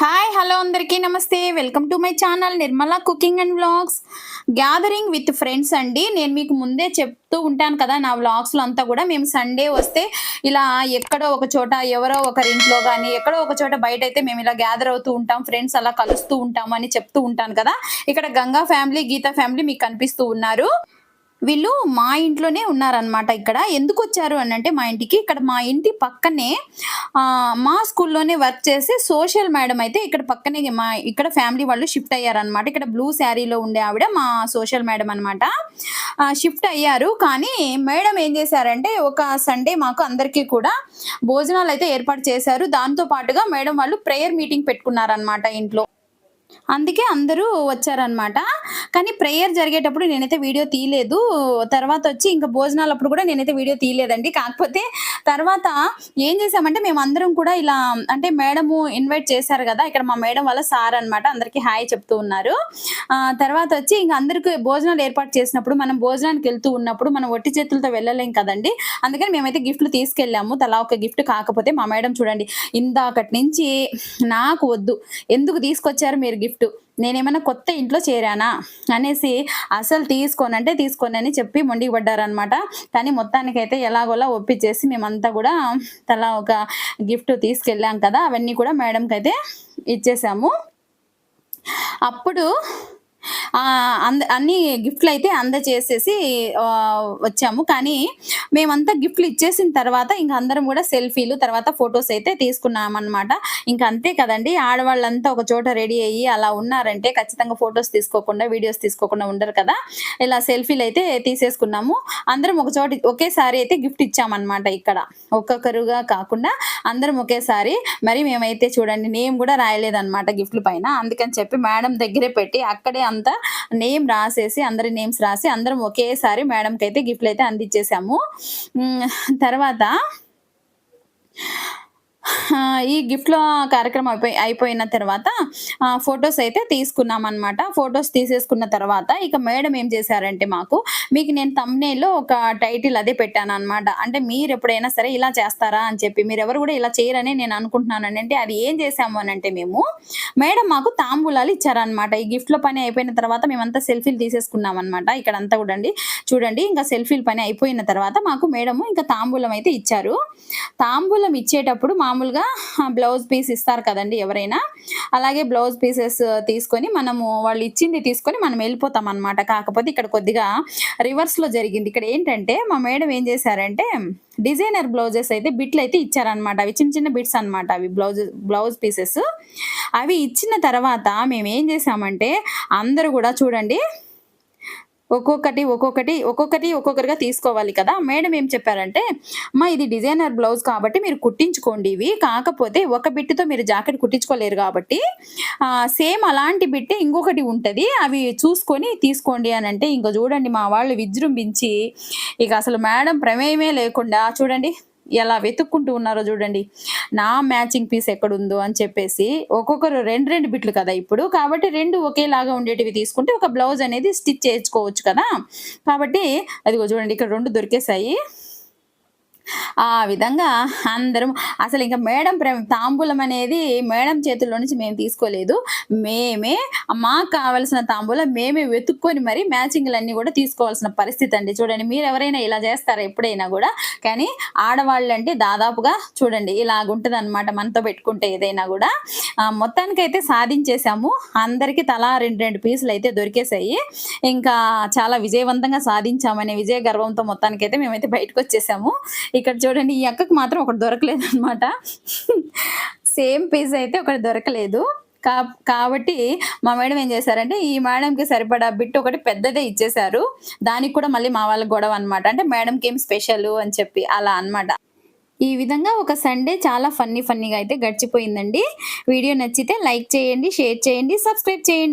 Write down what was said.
Hi hello అందరికీ నమస్తే. Welcome to my channel Nirmala cooking and vlogs gathering with friends అండి. నేను మీకు ముందే చెప్తూ ఉంటాను కదా నా వ్లాగ్స్లో అంతా కూడా మేము సండే వస్తే ఇలా ఎక్కడో ఒక చోట ఎవరో ఒకరి ఇంట్లో కానీ ఎక్కడో ఒక చోట బయట అయితే మేము ఇలా గ్యాదర్ అవుతూ ఉంటాం ఫ్రెండ్స్ అలా కలుస్తూ ఉంటాం అని చెప్తూ ఉంటాను కదా. ఇక్కడ గంగా ఫ్యామిలీ గీతా ఫ్యామిలీ మీకు కనిపిస్తూ ఉన్నారు. వీళ్ళు మా ఇంట్లోనే ఉన్నారనమాట ఇక్కడ. ఎందుకు వచ్చారు అని అంటే మా ఇంటికి. ఇక్కడ మా ఇంటి పక్కనే మా స్కూల్లోనే వర్క్ చేసే సోషల్ మేడం అయితే ఇక్కడ పక్కనే మా ఇక్కడ ఫ్యామిలీ వాళ్ళు షిఫ్ట్ అయ్యారనమాట ఇక్కడ బ్లూ శారీలో ఉండే ఆవిడ మా సోషల్ మేడం అనమాట షిఫ్ట్ అయ్యారు. కానీ మేడం ఏం చేశారంటే ఒక సండే మాకు అందరికీ కూడా భోజనాలు అయితే ఏర్పాటు చేశారు. దాంతో పాటుగా మేడం వాళ్ళు ప్రేయర్ మీటింగ్ పెట్టుకున్నారనమాట ఇంట్లో. అందుకే అందరూ వచ్చారనమాట కానీ ప్రేయర్ జరిగేటప్పుడు నేనైతే వీడియో తీయలేదు. తర్వాత వచ్చి ఇంకా భోజనాలప్పుడు కూడా నేనైతే వీడియో తీయలేదండి. కాకపోతే తర్వాత ఏం చేసామంటే మేము అందరం కూడా ఇలా అంటే మేడము ఇన్వైట్ చేశారు కదా ఇక్కడ మా మేడం వాళ్ళ సార్ అనమాట అందరికీ హాయ్ చెప్తూ ఉన్నారు. తర్వాత వచ్చి ఇంకా అందరికీ భోజనాలు ఏర్పాటు చేసినప్పుడు మనం భోజనానికి వెళ్తూ ఉన్నప్పుడు మనం ఒట్టి చేతులతో వెళ్ళలేం కదండి. అందుకని మేమైతే గిఫ్ట్లు తీసుకెళ్ళాము. తలా ఒక గిఫ్ట్ కాకపోతే మా మేడం చూడండి ఇందాకటి నుంచి నాకు వద్దు. ఎందుకు తీసుకొచ్చారు మీరు గిఫ్ట్? నేనేమైనా కొత్త ఇంట్లో చేరానా అనేసి అసలు తీసుకోనంటే అంటే తీసుకోనని చెప్పి మొండికి పడ్డారనమాట కానీ మొత్తానికైతే ఎలాగోలా ఒప్పించేసి మేమంతా కూడా తలా ఒక గిఫ్ట్ తీసుకెళ్ళాం కదా అవన్నీ కూడా మేడంకి అయితే ఇచ్చేసాము. అప్పుడు అంద అన్ని గిఫ్ట్లు అయితే అందజేసేసి వచ్చాము. కానీ మేమంతా గిఫ్ట్లు ఇచ్చేసిన తర్వాత ఇంకా అందరం కూడా సెల్ఫీలు తర్వాత ఫొటోస్ అయితే తీసుకున్నామన్నమాట. ఇంకా అంతే కదండి. ఆడవాళ్ళంతా ఒక చోట రెడీ అయ్యి అలా ఉన్నారంటే ఖచ్చితంగా ఫొటోస్ తీసుకోకుండా వీడియోస్ తీసుకోకుండా ఉండరు కదా. ఇలా సెల్ఫీలు అయితే తీసేసుకున్నాము. అందరం ఒక చోట ఒకేసారి అయితే గిఫ్ట్ ఇచ్చామన్నమాట ఇక్కడ. ఒక్కొక్కరుగా కాకుండా అందరం ఒకేసారి. మరి మేమైతే చూడండి నేమ్ కూడా రాయలేదన్నమాట గిఫ్ట్ల పైన. అందుకని చెప్పి మేడం దగ్గరే పెట్టి అక్కడే అంతా నేమ్ రాసేసి అందరి నేమ్స్ రాసి అందరం ఒకేసారి మేడంకి అయితే గిఫ్ట్లు అయితే అందించేసాము తర్వాత ఈ గిఫ్ట్లో కార్యక్రమం అయిపోయి అయిపోయిన తర్వాత ఫొటోస్ అయితే తీసుకున్నాం అనమాట ఫొటోస్ తీసేసుకున్న తర్వాత ఇక మేడం ఏం చేశారంటే మాకు మీకు నేను తమ్నేలో ఒక టైటిల్ అదే పెట్టాను అనమాట అంటే మీరు ఎప్పుడైనా సరే ఇలా చేస్తారా అని చెప్పి మీరు ఎవరు కూడా ఇలా చేయరని నేను అనుకుంటున్నాను అని అంటే అది ఏం చేసాము అని అంటే మేము మేడం మాకు తాంబూలాలు ఇచ్చారనమాట ఈ గిఫ్ట్లో పని అయిపోయిన తర్వాత మేమంతా సెల్ఫీలు తీసేసుకున్నాం అనమాట ఇక్కడ అంతా చూడండి చూడండి ఇంకా సెల్ఫీలు పని అయిపోయిన తర్వాత మాకు మేడము ఇంకా తాంబూలం అయితే ఇచ్చారు. తాంబూలం ఇచ్చేటప్పుడు మామూలుగా బ్లౌజ్ పీస్ ఇస్తారు కదండి ఎవరైనా. అలాగే బ్లౌజ్ పీసెస్ తీసుకొని మనము వాళ్ళు ఇచ్చింది తీసుకొని మనం వెళ్ళిపోతాం అనమాట కాకపోతే ఇక్కడ కొద్దిగా రివర్స్లో జరిగింది. ఇక్కడ ఏంటంటే మా మేడం ఏం చేశారంటే డిజైనర్ బ్లౌజెస్ అయితే బిట్లు అయితే ఇచ్చారనమాట అవి చిన్న చిన్న బిట్స్ అనమాట అవి బ్లౌజ్ బ్లౌజ్ పీసెస్. అవి ఇచ్చిన తర్వాత మేము ఏం చేసామంటే అందరూ కూడా చూడండి ఒక్కొక్కటి ఒక్కొక్కటి ఒక్కొక్కటి ఒక్కొక్కరిగా తీసుకోవాలి కదా. మేడం ఏం చెప్పారంటే అమ్మా ఇది డిజైనర్ బ్లౌజ్ కాబట్టి మీరు కుట్టించుకోండి ఇవి. కాకపోతే ఒక బిట్టుతో మీరు జాకెట్ కుట్టించుకోలేరు కాబట్టి సేమ్ అలాంటి బిట్టే ఇంకొకటి ఉంటుంది. అవి చూసుకొని తీసుకోండి అని అంటే ఇంకా చూడండి మా వాళ్ళు విజృంభించి ఇక అసలు మేడం ప్రమేయమే లేకుండా చూడండి ఎలా వెతుక్కుంటూ ఉన్నారో చూడండి. నా మ్యాచింగ్ పీస్ ఎక్కడుందో అని చెప్పేసి ఒక్కొక్కరు రెండు రెండు బిట్లు కదా ఇప్పుడు. కాబట్టి రెండు ఒకేలాగా ఉండేటివి తీసుకుంటే ఒక బ్లౌజ్ అనేది స్టిచ్ చేసుకోవచ్చు కదా. కాబట్టి అదిగో చూడండి ఇక్కడ రెండు దొరికేసాయి ఆ విధంగా అందరం అసలు ఇంకా మేడం ప్రేమ తాంబూలం అనేది మేడం చేతుల్లో నుంచి మేము తీసుకోలేదు. మేమే మాకు కావలసిన తాంబూలం మేమే వెతుక్కొని మరి మ్యాచింగ్లన్నీ కూడా తీసుకోవాల్సిన పరిస్థితి అండి. చూడండి మీరు ఎవరైనా ఇలా చేస్తారా ఎప్పుడైనా కూడా? కానీ ఆడవాళ్ళు అంటే దాదాపుగా చూడండి ఇలాగుంటుంది అనమాట మనతో పెట్టుకుంటే ఏదైనా కూడా. మొత్తానికైతే సాధించేసాము అందరికీ తలా రెండు రెండు పీసులు అయితే దొరికేసాయి ఇంకా చాలా విజయవంతంగా సాధించామనే విజయ గర్వంతో మొత్తానికైతే మేమైతే బయటకు వచ్చేసాము ఇక్కడ చూడండి ఈ అక్కకు మాత్రం ఒకటి దొరకలేదు అనమాట సేమ్ పీస్ అయితే ఒకటి దొరకలేదు. కా కాబట్టి మా మేడం ఏం చేశారంటే ఈ మేడంకి సరిపడా బిట్ ఒకటి పెద్దదే ఇచ్చేశారు. దానికి కూడా మళ్ళీ మా వాళ్ళకి గొడవ అనమాట అంటే మేడంకి ఏం స్పెషల్ అని చెప్పి అలా అన్నమాట. ఈ విధంగా ఒక సండే చాలా ఫన్నీ ఫన్నీగా అయితే గడిచిపోయిందండి. వీడియో నచ్చితే లైక్ చేయండి షేర్ చేయండి సబ్స్క్రైబ్ చేయండి.